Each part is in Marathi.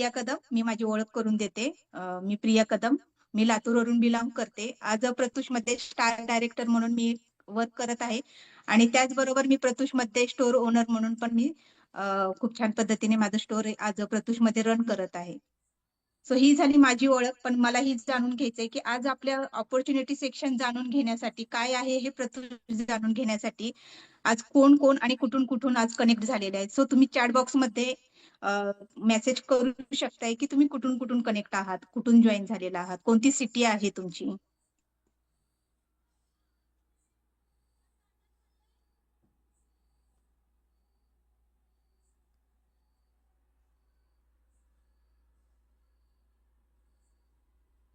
प्रिया कदम मी माझी ओळख करून देते. मी प्रिया कदम. मी लातूरवरून बिलॉंग करते. आज प्रतुषमध्ये स्टार डायरेक्टर म्हणून मी वर्क करत आहे. आणि त्याचबरोबर मी प्रतुषमध्ये स्टोर ओनर म्हणून पण मी खूप छान पद्धतीने माझं स्टोर आज प्रतुषमध्ये रन करत आहे. सो ही झाली माझी ओळख. पण मला ही जाणून घ्यायचंय की आज आपल्या ऑपॉर्च्युनिटी सेक्शन जाणून घेण्यासाठी काय आहे हे प्रतुष जाणून घेण्यासाठी आज कोण कोण आणि कुठून कुठून आज कनेक्ट झालेले आहेत. सो तुम्ही चॅट बॉक्समध्ये मेसेज करू शकताय की तुम्ही कुठून कुठून कनेक्ट आहात? कुठून जॉईन झालेला आहात? कोणती सिटी आहे तुमची?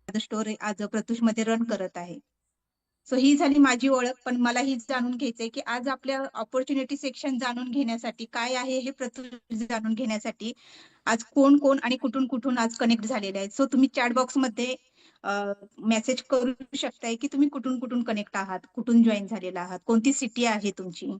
स्टोर आज प्रत्युषमध्ये रन करत आहे. सो ही झाली माझी ओळख पण मला ही जाणून घ्यायचंय की आज आपल्या ऑपॉर्च्युनिटी सेक्शन जाणून घेण्यासाठी काय आहे हे प्रत्युष जाणून घेण्यासाठी आज कोण कोण आणि कुठून कुठून आज कनेक्ट झालेले आहेत. सो तुम्ही चॅट बॉक्समध्ये मेसेज करू शकताय की तुम्ही कुठून कुठून कनेक्ट आहात कुठून जॉईन झालेला आहात कोणती सिटी आहे तुमची?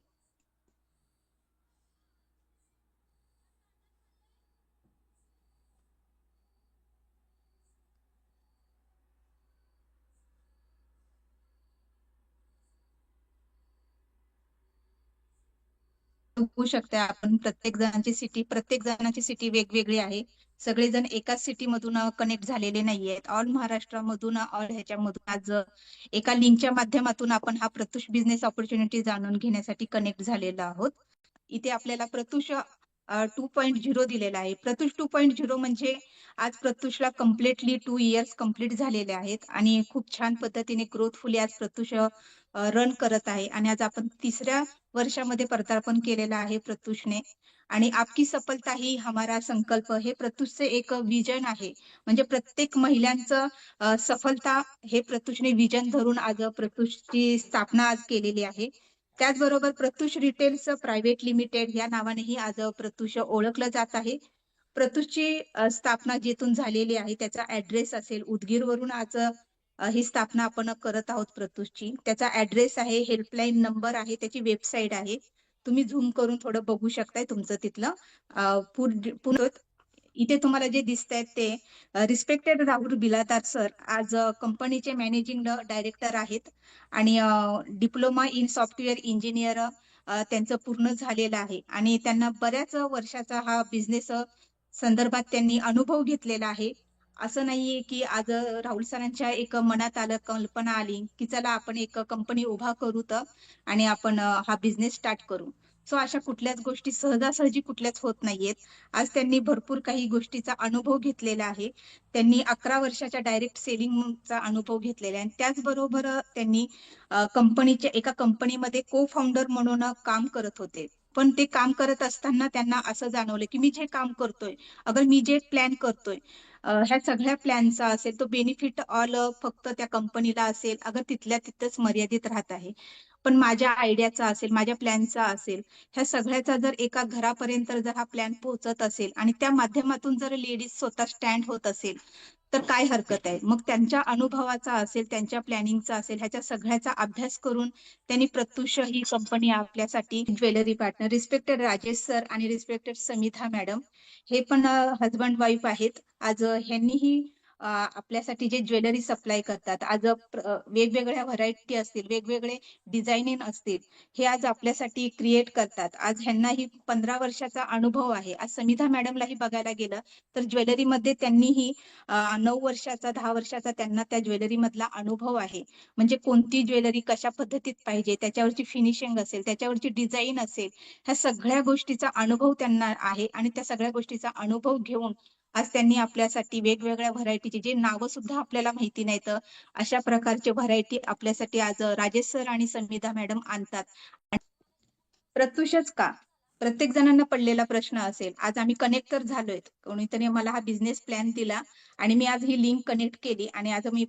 बघू शकता आपण. प्रत्येक जणांची सिटी प्रत्येक जणांची सिटी वेगवेगळी आहे. सगळेजण एकाच सिटी मधून कनेक्ट झालेले नाहीयेत. ऑल महाराष्ट्रामधून ऑल ह्याच्यामधून आज एका लिंकच्या माध्यमातून आपण हा प्रतुष बिझनेस ऑपॉर्च्युनिटी जाणून घेण्यासाठी कनेक्ट झालेलो आहोत. इथे आपल्याला प्रत्युष टू पॉईंट झिरो दिलेला आहे. प्रत्युष टू पॉईंट झिरो म्हणजे आज प्रत्युषला कम्प्लिटली टू इयर्स कंप्लीट झालेले आहेत. आणि खूप छान पद्धतीने ग्रोथफुली आज प्रत्युष रन करत आहे. आणि आज आपण तिसऱ्या वर्षामध्ये पदार्पण केलेलं आहे प्रत्युषने आणि आपकी सफलता ही हमारा संकल्प हे प्रत्युषचे एक विजन आहे. म्हणजे प्रत्येक महिलांचं सफलता हे प्रत्युषने विजन धरून आज प्रत्युषची स्थापना आज केलेली आहे. त्याचबरोबर प्रत्युष रिटेल्स प्रायव्हेट लिमिटेड या नावानेही आज प्रत्युष ओळखलं जात आहे. प्रत्युषची स्थापना जेथून झालेली आहे त्याचा ऍड्रेस असेल. उदगीर वरून आज ही स्थापना आपण करत आहोत प्रतुषची. त्याचा ऍड्रेस आहे हेल्पलाईन नंबर आहे त्याची वेबसाईट आहे. तुम्ही झूम करून थोडं बघू शकताय तुमचं तिथलं. पूर्ण इथे तुम्हाला जे दिसत आहेत ते रिस्पेक्टेड राहुल बिलादार सर आज कंपनीचे मॅनेजिंग डायरेक्टर आहेत. आणि डिप्लोमा इन सॉफ्टवेअर इंजिनियर त्यांचं पूर्ण झालेलं आहे. आणि त्यांना बऱ्याच वर्षाचा हा बिझनेस संदर्भात त्यांनी अनुभव घेतलेला आहे. असं नाहीये की आज राहुल सरांच्या एक मनात आलं कल्पना आली की चला आपण एक कंपनी उभा करू तर आणि आपण हा बिझनेस स्टार्ट करू. सो अशा कुठल्याच गोष्टी सहजासहजी कुठल्याच होत नाहीयेत. आज त्यांनी भरपूर काही गोष्टीचा अनुभव घेतलेला आहे. त्यांनी अकरा वर्षाच्या डायरेक्ट सेलिंगचा अनुभव घेतलेला आहे. आणि त्याचबरोबर त्यांनी कंपनीच्या एका कंपनीमध्ये को फाउंडर म्हणून काम करत होते. पण ते काम करत असताना त्यांना असं जाणवलं की मी जे काम करतोय अगर मी जे प्लॅन करतोय ह्या सगळ्या प्लॅनचा असेल तो बेनिफिट ऑल फक्त त्या कंपनीला असेल अगर तिथल्या तिथंच मर्यादित राहत आहे. पण माझ्या आयडियाचा असेल माझ्या प्लॅनचा असेल ह्या सगळ्याचा जर एका घरापर्यंत जर हा प्लॅन पोहोचत असेल आणि त्या माध्यमातून जर लेडीज स्वतः स्टँड होत असेल तर काय हरकत आहे? मग त्यांच्या अनुभवाचा असेल त्यांच्या प्लॅनिंगचा असेल ह्याच्या सगळ्याचा अभ्यास करून त्यांनी प्रत्युष ही कंपनी आपल्यासाठी jewellery partner respected Rajesh sir आणि रिस्पेक्टेड समिधा मॅडम हे पण हजबंड वाईफ आहेत. आज ह्यांनीही आपल्यासाठी जे ज्वेलरी सप्लाय करतात आज वेगवेगळ्या व्हरायटी असतील वेगवेगळे डिझायनिंग असतील हे आज आपल्यासाठी क्रिएट करतात. आज ह्यांनाही पंधरा वर्षाचा अनुभव आहे. आज समिधा मॅडमलाही बघायला गेलं तर ज्वेलरीमध्ये त्यांनीही नऊ वर्षाचा दहा वर्षाचा त्यांना त्या ज्वेलरी मधला अनुभव आहे. म्हणजे कोणती ज्वेलरी कशा पद्धतीत पाहिजे त्याच्यावरची फिनिशिंग असेल त्याच्यावरची डिझाईन असेल ह्या सगळ्या गोष्टीचा अनुभव त्यांना आहे आणि त्या सगळ्या गोष्टीचा अनुभव घेऊन आज त्यांनी आपल्यासाठी वेगवेगळ्या व्हरायटीचे जे नावं सुद्धा आपल्याला माहिती नाहीत अशा प्रकारचे व्हरायटी आपल्यासाठी आज राजेश सर आणि संविधा मॅडम आणतात. प्रत्युषच का? प्रत्येक जणांना पडलेला प्रश्न असेल. आज आम्ही कनेक्ट तर झालोय. कोणीतरी मला हा बिझनेस प्लॅन दिला आणि मी आज ही लिंक कनेक्ट केली आणि आज मी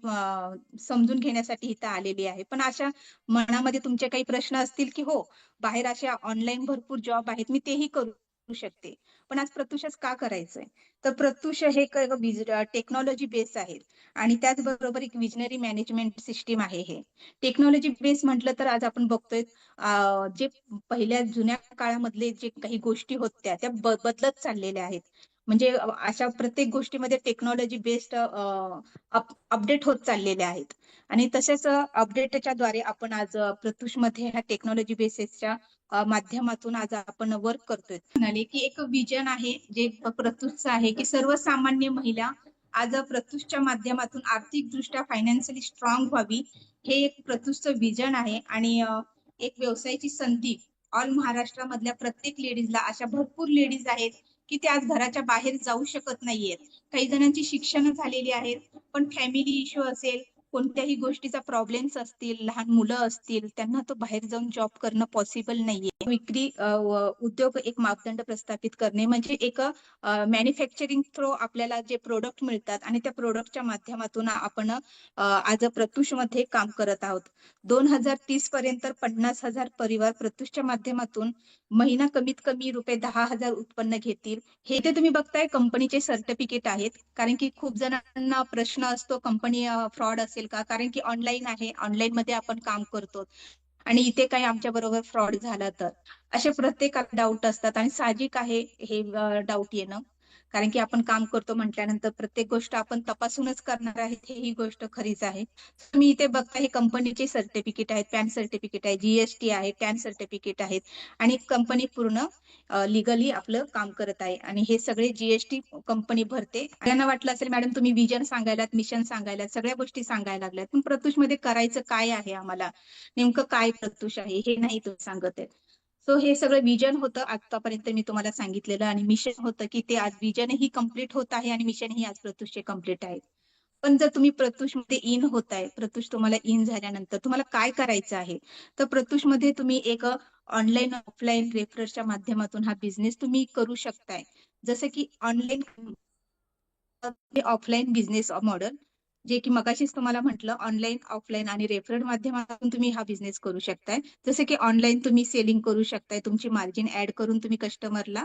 समजून घेण्यासाठी इथं आलेली आहे. पण अशा मनामध्ये तुमचे काही प्रश्न असतील की हो बाहेर अशा ऑनलाईन भरपूर जॉब आहेत मी तेही करू शकते. पण आज प्रत्युषच का करायचंय? तर प्रत्युष हे टेक्नॉलॉजी बेस आहे आणि त्याचबरोबर एक विजनरी मॅनेजमेंट सिस्टीम आहे हे. टेक्नॉलॉजी बेस म्हटलं तर आज आपण बघतोय जे पहिल्या जुन्या काळामधले जे काही गोष्टी होत्या त्या बदलत चाललेल्या आहेत. म्हणजे अशा प्रत्येक गोष्टीमध्ये टेक्नॉलॉजी बेस्ड अपडेट होत चाललेले आहेत. आणि तसेच अपडेटच्या द्वारे आपण आज अ, प्रत्युषमध्ये ह्या टेक्नॉलॉजी बेसिसच्या माध्यमातून आज आपण वर्क करतोय. म्हणाले की एक विजन आहे जे प्रत्युषचं आहे की सर्वसामान्य महिला आज प्रत्युषच्या माध्यमातून आर्थिकदृष्ट्या फायनान्शियली स्ट्रॉंग व्हावी हे एक प्रत्युषचं विजन आहे. आणि एक व्यवसायाची संधी ऑल महाराष्ट्रामधल्या प्रत्येक लेडीजला अशा भरपूर लेडीज आहेत की ते आज घराच्या बाहेर जाऊ शकत नाहीयेत. काही जणांची शिक्षण झालेली आहेत पण फॅमिली इश्यू असेल कोणत्याही गोष्टीचा प्रॉब्लेम्स असतील लहान मुलं असतील त्यांना तो बाहेर जाऊन जॉब करणं पॉसिबल नाहीये. विक्री उद्योग एक मापदंड प्रस्थापित करणे म्हणजे एक मॅन्युफॅक्चरिंग थ्रू आपल्याला जे प्रोडक्ट मिळतात आणि त्या प्रोडक्टच्या माध्यमातून आपण आज प्रत्युषमध्ये काम करत आहोत. दोन हजार तीस पर्यंत पन्नास हजार परिवार प्रत्युषच्या माध्यमातून महिना कमीत कमी रुपये दहा हजार उत्पन्न घेतील. हे ते तुम्ही बघताय कंपनीचे सर्टिफिकेट आहेत. कारण की खूप जणांना प्रश्न असतो कंपनी फ्रॉड असेल का? कारण की ऑनलाईन आहे. ऑनलाईन मध्ये आपण काम करतो. आणि इथे काही आमच्या बरोबर फ्रॉड झाला तर. असे प्रत्येकाला डाऊट असतात. आणि साहजिक आहे हे डाऊट येणं. कारण की आपण काम करतो म्हटल्यानंतर प्रत्येक गोष्ट आपण तपासूनच करणार आहे हे ही गोष्ट खरीच आहे. तुम्ही इथे बघता हे कंपनीचे सर्टिफिकेट आहेत पॅन सर्टिफिकेट आहे जीएसटी आहे टॅन सर्टिफिकेट आहेत आणि कंपनी पूर्ण लिगली आपलं काम करत आहे आणि हे सगळे जीएसटी कंपनी भरते. त्यांना वाटलं असेल मॅडम तुम्ही विजन सांगायलात मिशन सांगायलात सगळ्या गोष्टी सांगायला लागल्यात. पण प्रत्युषमध्ये करायचं काय आहे आम्हाला? नेमकं काय प्रत्युष आहे? हे नाही तुम्ही सांगत आहेत. सो हे सगळं विजन होतं आतापर्यंत मी तुम्हाला सांगितलेलं आणि मिशन होतं की ते आज विजनही कंप्लीट होत आहे आणि मिशनही आज प्रत्युषचे कंप्लीट आहे. पण जर तुम्ही प्रत्युषमध्ये इन होत आहे प्रत्युष तुम्हाला इन झाल्यानंतर तुम्हाला काय करायचं आहे? तर प्रत्युषमध्ये तुम्ही एक ऑनलाईन ऑफलाईन रेफरच्या माध्यमातून हा बिझनेस तुम्ही करू शकताय. जसं की ऑनलाईन ऑफलाईन बिझनेस मॉडेल जे की मगाशीच तुम्हाला म्हटलं ऑनलाईन ऑफलाईन आणि रेफरल माध्यमातून तुम्ही हा बिझनेस करू शकताय. जसं की ऑनलाईन तुम्ही सेलिंग करू शकताय तुमची मार्जिन ऍड करून तुम्ही कस्टमरला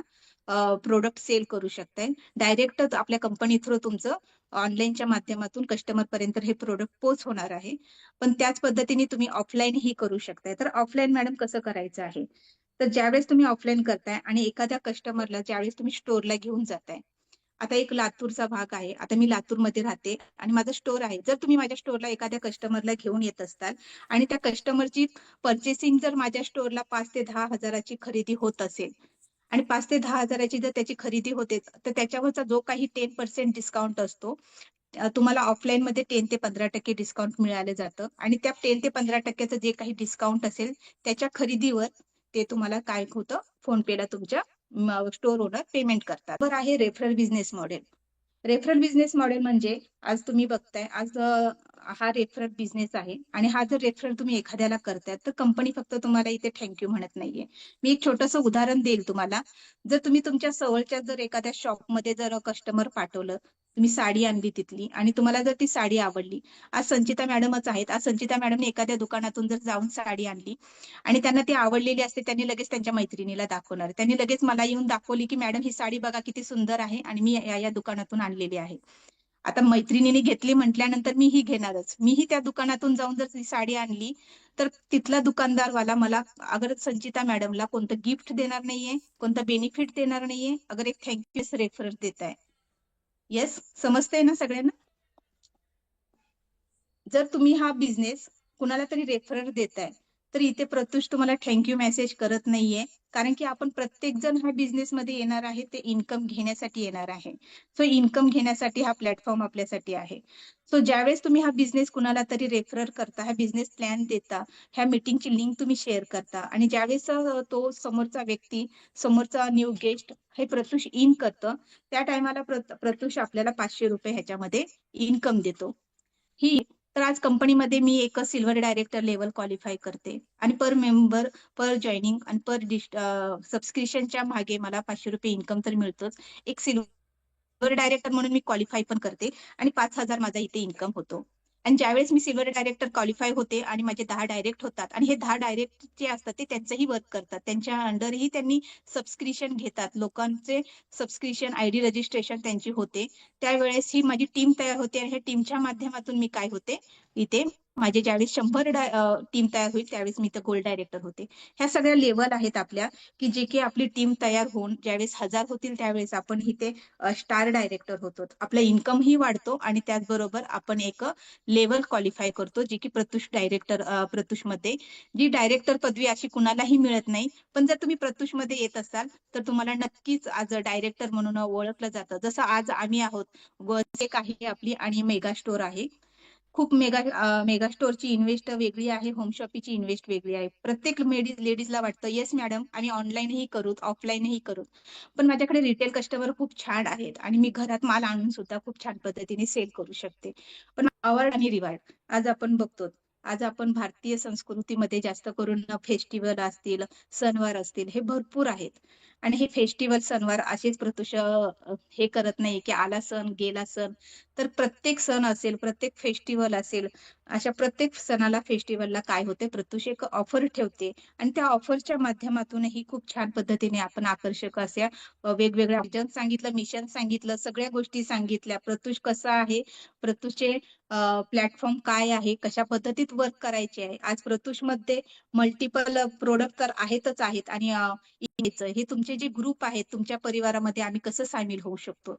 प्रोडक्ट सेल करू शकताय. डायरेक्ट आपल्या कंपनी थ्रू तुमचं ऑनलाईनच्या माध्यमातून कस्टमर पर्यंत हे प्रोडक्ट पोच होणार आहे. पण त्याच पद्धतीने तुम्ही ऑफलाईन ही करू शकताय. तर ऑफलाईन मॅडम कसं करायचं आहे? तर ज्यावेळेस तुम्ही ऑफलाईन करताय आणि एखाद्या कस्टमरला ज्यावेळेस तुम्ही स्टोरला घेऊन जाताय आता एक लातूरचा भाग आहे. आता मी लातूरमध्ये राहते आणि माझा स्टोर आहे. जर तुम्ही माझ्या स्टोरला एखाद्या कस्टमरला घेऊन येत असताल आणि त्या कस्टमरची पर्चेसिंग जर माझ्या स्टोरला पाच ते दहा हजाराची खरेदी होत असेल आणि पाच ते दहा हजाराची जर त्याची खरेदी होते तर त्याच्यावरचा जो काही टेन पर्सेंट डिस्काउंट असतो तुम्हाला ऑफलाईन मध्ये टेन ते पंधरा टक्के डिस्काउंट मिळालं जातं आणि त्या टेन ते पंधरा टक्क्याचं जे काही डिस्काउंट असेल त्याच्या खरेदीवर ते तुम्हाला काय होतं? फोन पेला तुमच्या स्टोर ओनर पेमेंट करतात. बरं आहे referral business model referral business model म्हणजे आज तुम्ही बघताय आज हा रेफरल बिझनेस आहे आणि हा जर रेफरल तुम्ही एखाद्याला करताय तर कंपनी फक्त तुम्हाला इथे थँक्यू म्हणत नाहीये. मी एक छोटस उदाहरण देईल तुम्हाला. जर तुम्ही तुमच्या सवळच्या जर एखाद्या शॉपमध्ये जर कस्टमर पाठवलं तुम्ही साडी आणली तिथली आणि तुम्हाला जर ती साडी आवडली. आज संचिता मॅडमच आहेत. आज संचिता मॅडमने एखाद्या दुकानातून जर जाऊन साडी आणली आणि त्यांना ती आवडलेली असते त्यांनी लगेच त्यांच्या मैत्रिणीला दाखवणार. त्यांनी लगेच मला येऊन दाखवली की मॅडम ही साडी बघा किती सुंदर आहे आणि मी या या दुकानातून आणलेली आहे. आता मैत्रिणीने घेतली म्हटल्यानंतर मी ही घेणारच. मीही त्या दुकानातून जाऊन जर ती साडी आणली तर तिथला दुकानदारवाला मला अगर संचिता मॅडमला कोणतं गिफ्ट देणार नाहीये कोणतं बेनिफिट देणार नाहीये अगर एक थँक्यू रेफरन्स देत आहे येस समजतंय ना सगळ्यांना? जर तुम्ही हा बिझनेस कुणाला तरी रेफरर देताय तर इथे प्रत्युष तुम्हाला थँक्यू मेसेज करत नाहीये. कारण की आपण प्रत्येक जण हा बिझनेस मध्ये येणार आहे ते इन्कम घेण्यासाठी येणार आहे. सो इन्कम घेण्यासाठी हा प्लॅटफॉर्म आपल्यासाठी आहे. सो ज्यावेळेस तुम्ही हा बिझनेस कुणाला तरी रेफरर करता हा बिझनेस प्लॅन देता ह्या मीटिंगची लिंक तुम्ही शेअर करता आणि ज्यावेळेस तो समोरचा व्यक्ती समोरचा न्यू गेस्ट हे प्रत्युष इन करतं त्या टायमाला प्रत्युष आपल्याला पाचशे रुपये ह्याच्यामध्ये इन्कम देतो. ही तर आज कंपनीमध्ये मी एक सिल्वर डायरेक्टर लेवल क्वालिफाय करते. आणि पर मेंबर पर जॉईनिंग आणि पर सबस्क्रिप्शनच्या मागे मला पाचशे रुपये इन्कम तर मिळतोच. एक सिल्वर डायरेक्टर म्हणून मी क्वालिफाय पण करते आणि पाच हजार माझा इथे इन्कम होतो. आणि ज्यावेळेस मी सिल्वर डायरेक्टर क्वालिफाय होते आणि माझे दहा डायरेक्ट होतात आणि हे दहा डायरेक्ट जे असतात ते त्यांचंही वर्क करतात. त्यांच्या अंडरही त्यांनी सबस्क्रिप्शन घेतात. लोकांचे सबस्क्रिप्शन आय डी रजिस्ट्रेशन त्यांची होते. त्यावेळेस ही माझी टीम तयार होते आणि ह्या टीमच्या माध्यमातून मी काय होते? इथे माझे ज्यावेळेस शंभर टीम तयार होईल त्यावेळेस मी तर गोल्ड डायरेक्टर होते. ह्या सगळ्या लेवल आहेत आपल्या की जे की आपली टीम तयार होऊन ज्यावेळेस हजार होतील त्यावेळेस आपण इथे स्टार डायरेक्टर होतो. आपला इन्कम ही वाढतो आणि त्याचबरोबर आपण एक लेवल क्वालिफाय करतो जे की प्रत्युष डायरेक्टर प्रत्युषमध्ये जी डायरेक्टर पदवी अशी कुणालाही मिळत नाही पण जर तुम्ही प्रत्युषमध्ये येत असाल तर तुम्हाला नक्कीच आज डायरेक्टर म्हणून ओळखलं जातं. जसं आज आम्ही आहोत एक आहे आपली आणि मेगा स्टोर आहे. खूप मेगा मेगा स्टोरची इन्व्हेस्ट वेगळी आहे होम शॉपीची इन्व्हेस्ट वेगळी आहे. प्रत्येक लेडीज लेडीजला वाटतं येस मॅडम आम्ही ऑनलाईनही करू ऑफलाईनही करू. पण माझ्याकडे रिटेल कस्टमर खूप छान आहेत आणि मी घरात माल आणून सुद्धा खूप छान पद्धतीने सेल करू शकते. पण अवॉर्ड आणि रिवॉर्ड आज आपण बघतो आज आपण भारतीय संस्कृतीमध्ये जास्त करून फेस्टिवल असतील सणवार असतील हे भरपूर आहेत. आणि हे फेस्टिवल सणवार असेच प्रतुष हे करत नाही की आला सण गेला सण. तर प्रत्येक सण असेल प्रत्येक फेस्टिवल असेल अशा प्रत्येक सणाला फेस्टिवलला काय होते? प्रत्युष एक ऑफर ठेवते. आणि त्या ऑफरच्या माध्यमातूनही खूप छान पद्धतीने आपण आकर्षक अशा वेगवेगळ्या जन सांगितलं मिशन सांगितलं सगळ्या गोष्टी सांगितल्या. प्रत्युष कसा आहे? प्रत्युषचे प्लॅटफॉर्म काय आहे? कशा पद्धतीत वर्क करायचे आहे? आज प्रत्युषमध्ये मल्टिपल प्रोडक्ट तर आहेतच आहेत. आणि हे तुमचे जे ग्रुप आहेत तुमच्या परिवारामध्ये आम्ही कसं सामील होऊ शकतो?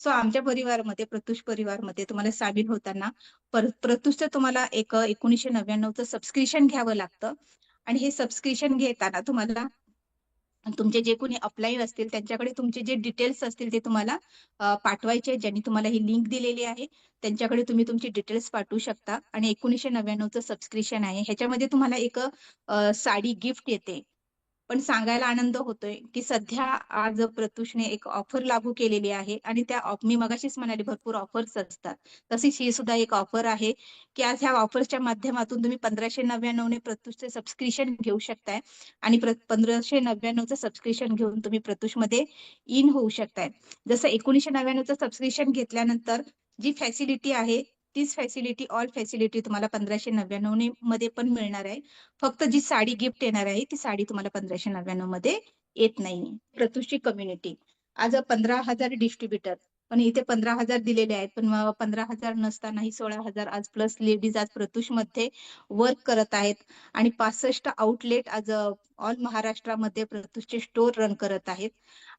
सो आमच्या परिवारामध्ये प्रत्युष परिवारमध्ये तुम्हाला सामील होताना प्रतुषचं तुम्हाला एक एकोणीशे नव्याण्णवचं सबस्क्रिप्शन घ्यावं लागतं. आणि हे सबस्क्रिप्शन घेताना तुम्हाला तुमचे जे कोणी अप्लाईड असतील त्यांच्याकडे तुमचे जे डिटेल्स असतील ते तुम्हाला पाठवायचे ज्यांनी तुम्हाला ही लिंक दिलेली आहे. त्यांच्याकडे तुम्ही तुमचे डिटेल्स पाठवू शकता. आणि एकोणीशे नव्याण्णवचं सबस्क्रिप्शन आहे. ह्याच्यामध्ये तुम्हाला एक साडी गिफ्ट येते. पण सांगायला आनंद होतोय की सध्या आज प्रत्युषने एक ऑफर लागू केलेली आहे आणि त्या मी मगाशीच म्हणाले भरपूर ऑफर्स असतात. तशीच ही सुद्धा एक ऑफर आहे की आज ह्या ऑफर्सच्या माध्यमातून तुम्ही पंधराशे नव्याण्णवने प्रतुषचे सबस्क्रिप्शन घेऊ शकताय आणि पंधराशे नव्याण्णवचं सबस्क्रिप्शन घेऊन तुम्ही प्रतुषमध्ये इन होऊ शकताय. जसं एकोणीशे नव्याण्णवचं सबस्क्रिप्शन घेतल्यानंतर जी फॅसिलिटी आहे तीच फॅसिलिटी ऑल फॅसिलिटी तुम्हाला पंधराशे नव्याण्णवमध्ये पण मिळणार आहे. फक्त जी साडी गिफ्ट येणार आहे ती साडी तुम्हाला पंधराशे नव्याण्णवमध्ये येत नाही प्रतुषी कम्युनिटी आज पंधरा हजार डिस्ट्रीब्युटर पण इथे पंधरा हजार दिलेले आहेत. पण पंधरा हजार नसतानाही सोळा हजार आज प्लस लेडीज आज प्रतुषमध्ये वर्क करत आहेत. आणि पासष्ट आउटलेट आज ऑल महाराष्ट्रामध्ये प्रतुषचे स्टोर रन करत आहेत.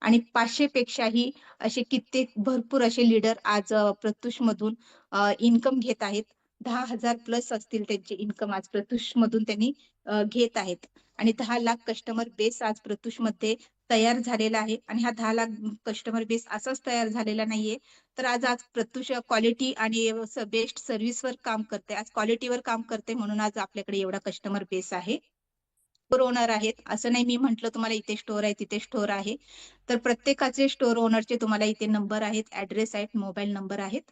आणि पाचशे पेक्षाही असे कित्येक भरपूर असे लीडर आज प्रतुष मधून इन्कम घेत आहेत. दहा हजार प्लस असतील त्यांचे इन्कम आज प्रतुष मधून त्यांनी घेत आहेत. आणि दहा लाख कस्टमर बेस आज प्रतुषमध्ये तयार झालेला आहे. आणि हा दहा लाख कस्टमर बेस असाच तयार झालेला नाहीये. तर आज आज प्रत्युष क्वालिटी आणि बेस्ट सर्व्हिसवर काम करते. आज क्वालिटीवर काम करते म्हणून आज आपल्याकडे एवढा कस्टमर बेस आहे. स्टोर ओनर आहेत. असं नाही मी म्हंटल तुम्हाला इथे स्टोर आहे तिथे स्टोर आहे. तर प्रत्येकाचे स्टोर ओनरचे तुम्हाला इथे नंबर आहेत ऍड्रेस आहेत मोबाईल नंबर आहेत.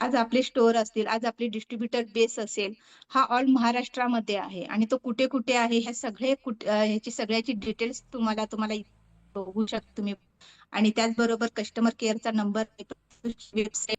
आज आपले स्टोअर असतील आज आपले डिस्ट्रीब्युटर बेस असेल हा ऑल महाराष्ट्रामध्ये आहे. आणि तो कुठे कुठे आहे ह्या सगळे ह्याची सगळ्याची डिटेल्स तुम्हाला तुम्हाला बघू शकता तुम्ही. आणि त्याचबरोबर कस्टमर केअरचा नंबर वेबसाईट